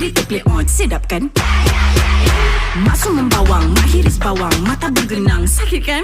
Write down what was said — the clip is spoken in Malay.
Ready to play on. Sedap kan Masuk membawang Mahiris bawang Mata bergenang. Sakit kan.